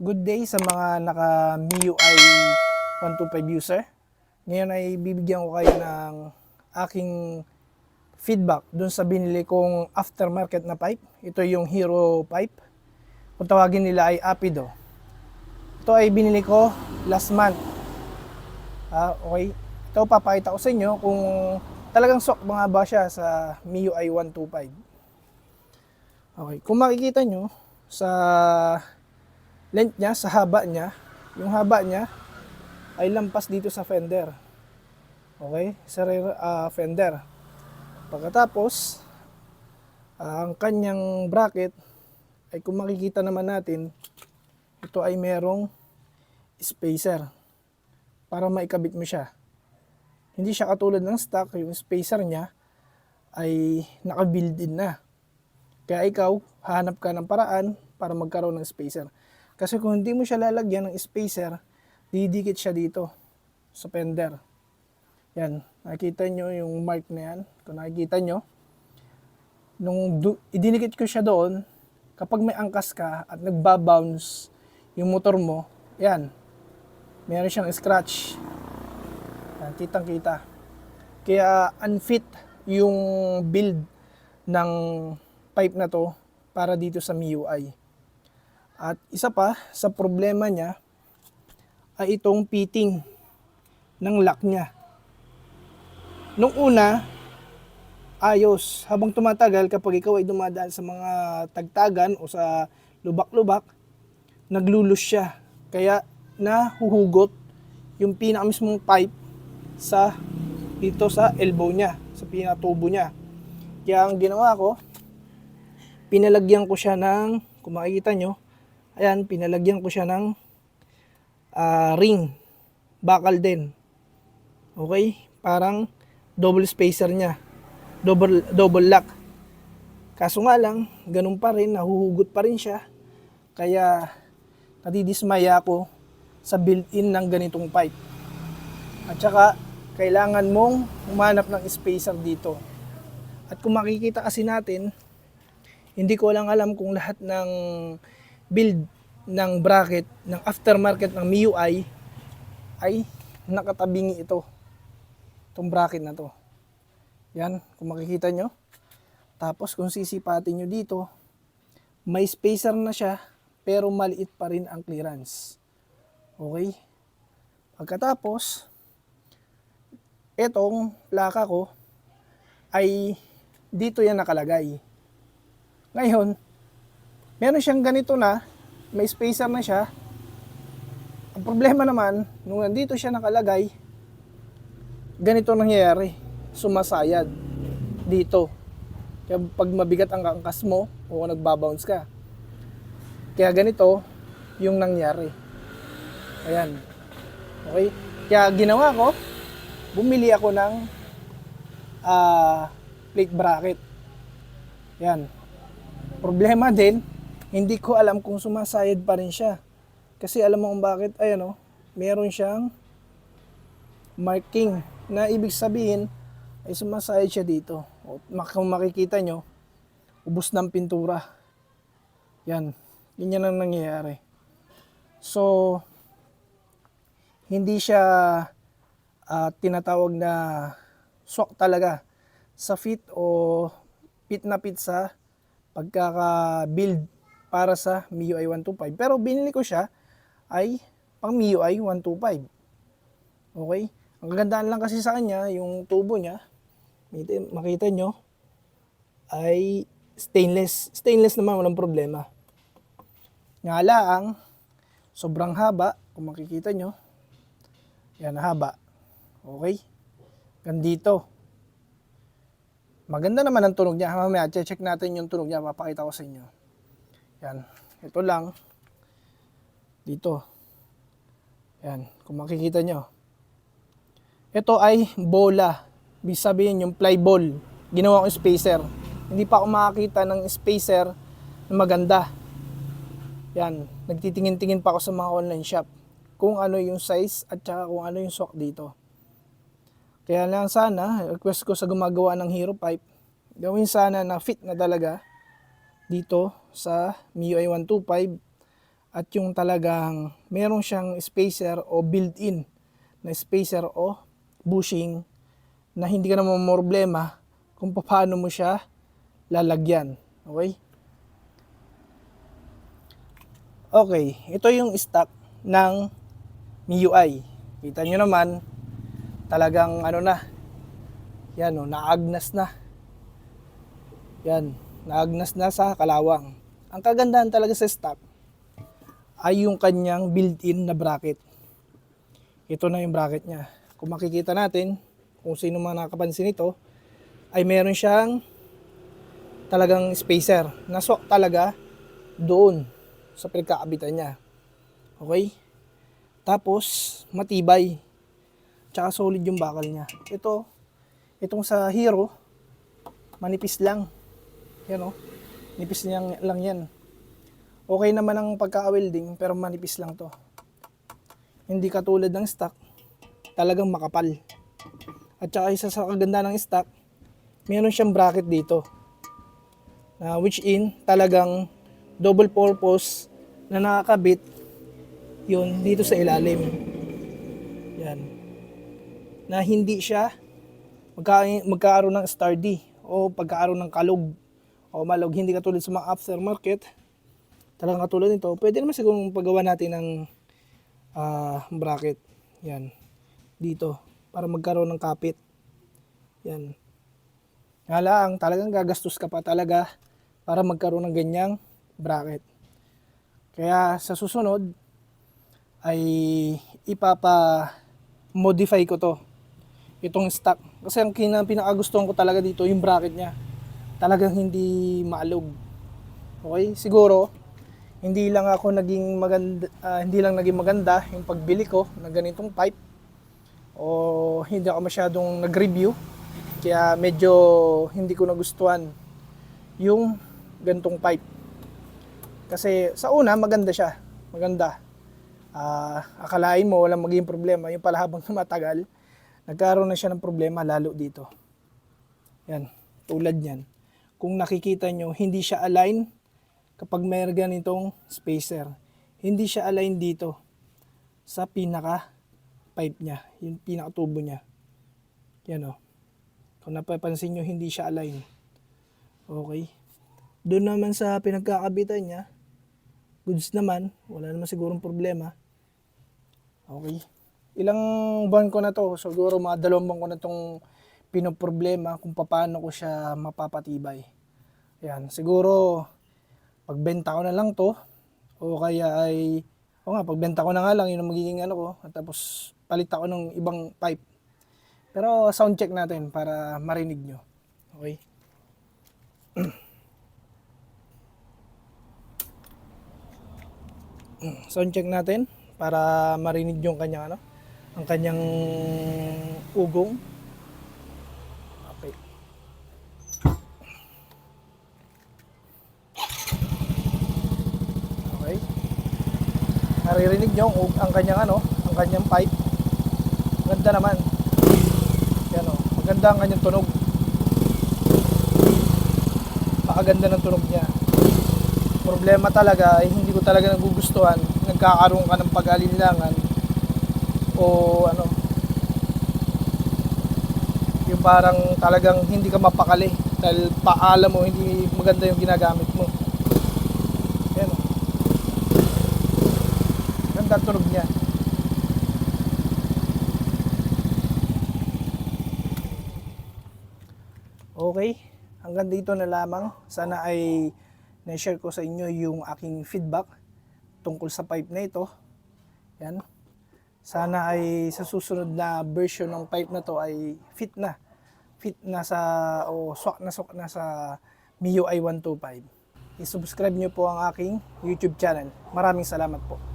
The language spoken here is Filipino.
Good day sa mga naka MIUI 125 user. Ngayon ay bibigyan ko kayo ng aking feedback dun sa binili kong aftermarket na pipe. Ito yung Hero pipe. Kung tawagin nila ay Apido. Ito ay binili ko last month. Ah, okay. Ito papakita ko sa inyo kung talagang sok mga ba siya sa MIUI 125. Okay, kung makikita nyo sa length niya, sa haba niya, yung haba niya ay lampas dito sa fender. Okay, sa rear ah, fender. Pagkatapos, ah, ang kanyang bracket ay kung makikita naman natin, ito ay merong spacer para maikabit mo siya. Hindi siya katulad ng stock, yung spacer niya ay naka-built-in na. Kaya ikaw, hahanap ka ng paraan para magkaroon ng spacer. Kasi kung hindi mo siya lalagyan ng spacer, didikit siya dito sa fender. Yan, nakikita nyo yung mark na yan. Kung nakikita nyo, nung idinikit ko siya doon, kapag may angkas ka at nagbabounce yung motor mo, yan, meron siyang scratch. Yan, kitang kita. Kaya unfit yung build ng pipe na to para dito sa MIUI. At isa pa sa problema niya ay itong fitting ng lock niya. Nung una, ayos. Habang tumatagal, kapag ikaw ay dumadaan sa mga tagtagan o sa lubak-lubak, naglulus siya. Kaya nahuhugot yung pinaka mismong pipe sa dito sa elbow niya, sa pinatubo niya. Kaya ang ginawa ko, pinalagyan ko siya ng, kung makikita nyo, ayan, pinalagyan ko siya ng ah, ring, bakal din. Okay? Parang double spacer niya. Double, double lock. Kaso nga lang, ganun pa rin, nahuhugot pa rin siya. Kaya, nadidismaya ako sa built-in ng ganitong pipe. At saka, kailangan mong humanap ng spacer dito. At kung makikita kasi natin, hindi ko lang alam kung lahat ng build ng bracket, ng aftermarket ng MIUI ay nakatabingi ito. Itong bracket na to. Yan, kung makikita nyo. Tapos kung sisipatin nyo dito, may spacer na siya, pero maliit pa rin ang clearance. Okay? Pagkatapos, etong plaka ko ay dito yan nakalagay. Ngayon, meron siyang ganito na, may spacer na siya. Ang problema naman, nung nandito siya nakalagay, ganito nangyayari, sumasayad dito. Kaya pag mabigat ang angkas mo, o nagbabounce ka. Kaya ganito, yung nangyari. Ayan. Okay? Kaya ginawa ko, bumili ako ng ah, plate bracket. Yan. Problema din, hindi ko alam kung sumasayad pa rin siya. Kasi alam mo kung bakit, ayan o, meron siyang marking na ibig sabihin ay sumasayad siya dito. O, kung makikita nyo, ubos ng pintura. Yan. Yan ang nangyayari. So, hindi siya ah, tinatawag na swak talaga sa fit o fit na fit sa pagkaka-build para sa MIUI 125. Pero binili ko siya ay pang MIUI 125. Okay? Ang kagandaan lang kasi sa kanya, yung tubo niya, makita- nyo, ay stainless. Stainless naman, walang problema. Nga lang, sobrang haba, kung makikita nyo, yan, haba. Okay? Gandito. Maganda naman ang tunog niya. Mamaya, check natin yung tunog niya. Papakita ko sa inyo. Yan. Ito lang. Dito. Yan. Kung makikita nyo. Ito ay bola. Ibig sabihin yung fly ball. Ginawa ko spacer. Hindi pa ako makakita ng spacer na maganda. Yan. Nagtitingin-tingin pa ako sa mga online shop kung ano yung size at saka kung ano yung swak dito. Kaya lang sana, request ko sa gumagawa ng Hero Pipe, gawin sana na fit na talaga dito sa MIUI 125 at yung talagang meron siyang spacer o built-in na spacer o bushing na hindi ka naman problema kung paano mo siya lalagyan. Okay? Okay, ito yung stock ng MIUI. Kita nyo naman, talagang ano na, yan o, naagnas na. Yan, naagnas na sa kalawang. Ang kagandahan talaga sa stock ay yung kanyang built-in na bracket. Ito na yung bracket niya. Kung makikita natin, kung sino man nakapansin ito, ay meron siyang talagang spacer. Nasok talaga doon sa pinagkakabitan niya. Okay? Tapos, matibay. Tsaka solid yung bakal niya. Ito, itong sa Hero, manipis lang. Yan o. Nipis niyang lang yan. Okay naman ang pagka-welding, pero manipis lang to. Hindi katulad ng stock, talagang makapal. At saka isa sa kaganda ng stock, meron siyang bracket dito. Na which in, talagang double purpose na nakakabit yun dito sa ilalim. Yan. Na hindi siya magka, magkaaroon ng star D o pagkaaroon ng kalog o malog. Hindi katulad sa mga aftermarket. Talagang katulad nito. Pwede naman siguro paggawa natin ng ah, bracket. Yan. Dito. Para magkaroon ng kapit. Yan. Nga lang, talagang gagastos ka pa talaga para magkaroon ng ganyang bracket. Kaya sa susunod ay ipapa-modify ko to. Itong stock. Kasi ang kina, pinakagustuhan ko talaga dito, yung bracket niya. Talagang hindi maalog. Okay? Siguro, hindi lang ako naging maganda, ah, hindi lang naging maganda yung pagbili ko ng ganitong pipe. O hindi ako masyadong nag-review. Kaya medyo hindi ko nagustuhan yung gantong pipe. Kasi sa una, maganda siya. Maganda. Ah, akalain mo walang maging problema. Yung pala habang tumatagal, nagkaroon na siya ng problema lalo dito. Yan, tulad niyan. Kung nakikita nyo, hindi siya align kapag may ganitong spacer. Hindi siya align dito sa pinaka pipe niya, yung pinaka tubo niya. Yan o. Kung napapansin nyo, hindi siya align. Okay. Doon naman sa pinagkakabitan niya, goods naman, wala naman sigurong problema. Okay. Ilang buwan ko na to, siguro mga dalawang buwan ko na tong pinoproblema kung paano ko siya mapapatibay. Yan, siguro pagbenta ko na lang to o kaya ay o nga pagbenta ko na nga lang yun ang magiging ano ko at tapos palit ako ng ibang pipe. Pero sound check natin para marinig nyo. Okay? sound check natin para marinig yung kanyang ano, ang kanyang ugong. Okay. Okay. Naririnig nyo ang, ang kanyang ano, ang kanyang pipe. Ganda naman. Yan o. Maganda ang kanyang tunog. Pakaganda ng tunog niya problema talaga ay hindi ko talaga nagugustuhan nagkakaroon ka ng pag-alinlangan o ano yung parang talagang hindi ka mapakali dahil paalam mo hindi maganda yung ginagamit mo yan o ang tunog niya okay hanggang dito na lamang sana ay na-share ko sa inyo yung aking feedback tungkol sa pipe na ito. Yan. Sana ay sa susunod na version ng pipe na to ay fit na. Fit na sa o swak na swak na sa MIUI 125. I-subscribe nyo po ang aking YouTube channel. Maraming salamat po.